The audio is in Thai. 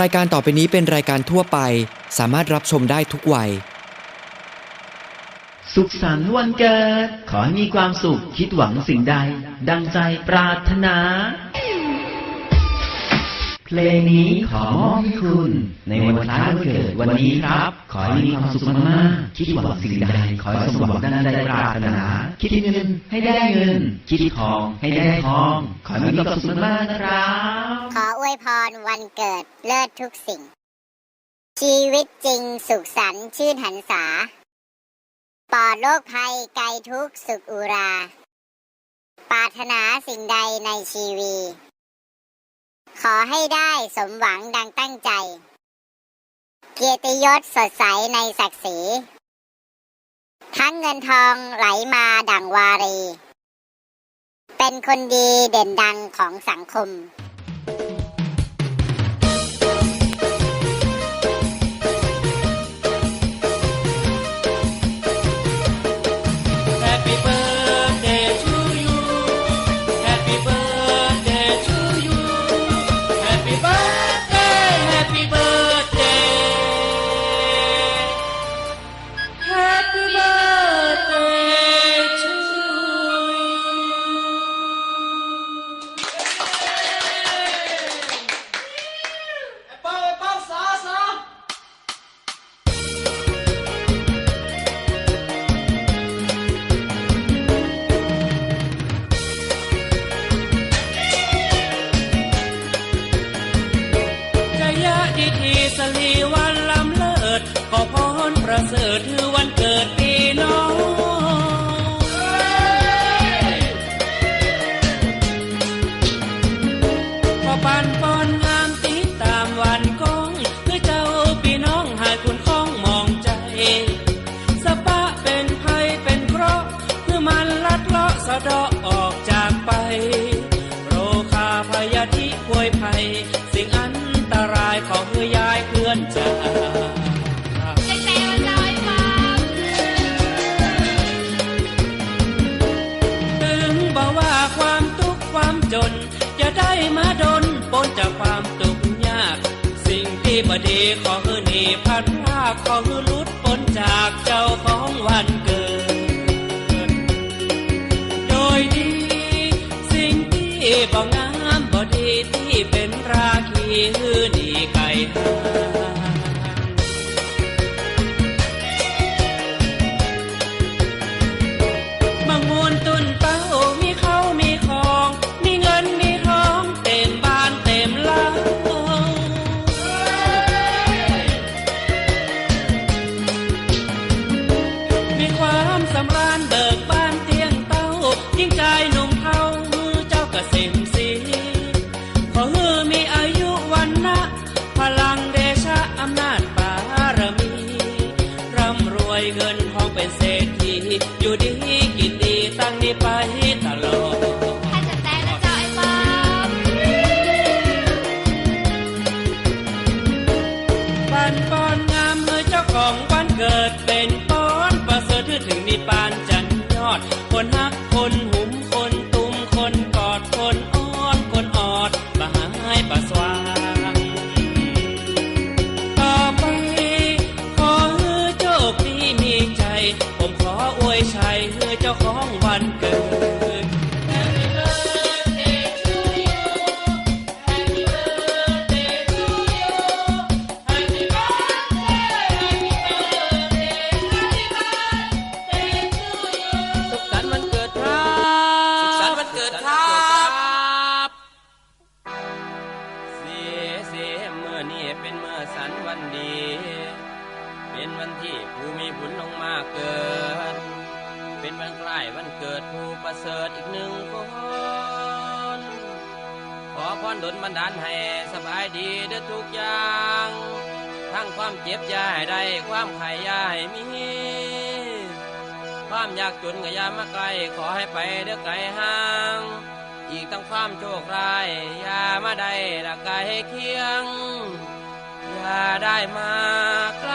รายการต่อไปนี้เป็นรายการทั่วไป สามารถรับชมได้ทุกวัย สุขสันต์วันเกิด ขอให้มีความสุขคิดหวังสิ่งใด ดังใจปรารถนา เพลงนี้ขอมอบให้คุณ ในวันคล้ายวันเกิดวันนี้ครับ ขอให้มีความสุขมากๆ คิดหวังสิ่งใด ขอให้สมหวังดังใจปรารถนา คิดเงินให้ได้เงิน คิดทองให้ได้ทอง ขอให้มีความสุขมากๆนะครับ ขออวยพรวันเกิดเลิศทุกสิ่ง ชีวิตจริงสุขสันต์ชื่นหันษาปลอดโรคภัยไกลทุกสุขอุรา ปรารถนาสิ่งใดในชีวี ขอให้ได้สมหวังดังตั้งใจ เกียรติยศสดใสในศักดิ์ศรี ทั้งเงินทองไหลมาดังวารี เป็นคนดีเด่นดังของสังคม ดนปนจากความทุกข์ยาก สิ่งที่บดีขอคือหนีพัดพากขอคือลุดปนจากเจ้าของวัน สำราญเบิกบานเตียงเต้ายิ่งใจหนุ่มเทามือเจ้าเกษมสีขอฮือมีอายุวันนะพลังเดชะอำนาจบารมี ร่ำรวยเงินทองเป็นเศรษฐีอยู่ดีกินดีตั้งนี้ไปตลอดปันปอนงามเมื่อเจ้าของวันเกิดเป็นะหายบะสวางต่อไปขอให้โชคดีมีใจ ผมขออวยชัยให้เจ้าของ ผู้ประเสริฐอีกหนึ่งคนขอพรดลบันดาลให้สบายดีเด้อทุกอย่าง ทั้งความเจ็บยาให้ได้ความไข่อยาให้มี ความอยากจนก็อย่ามาไกลขอให้ไปเด้อไกลห่าง อีกทั้งความโชคร้ายยามาได้ละไกลเคียงอย่าได้มาไกล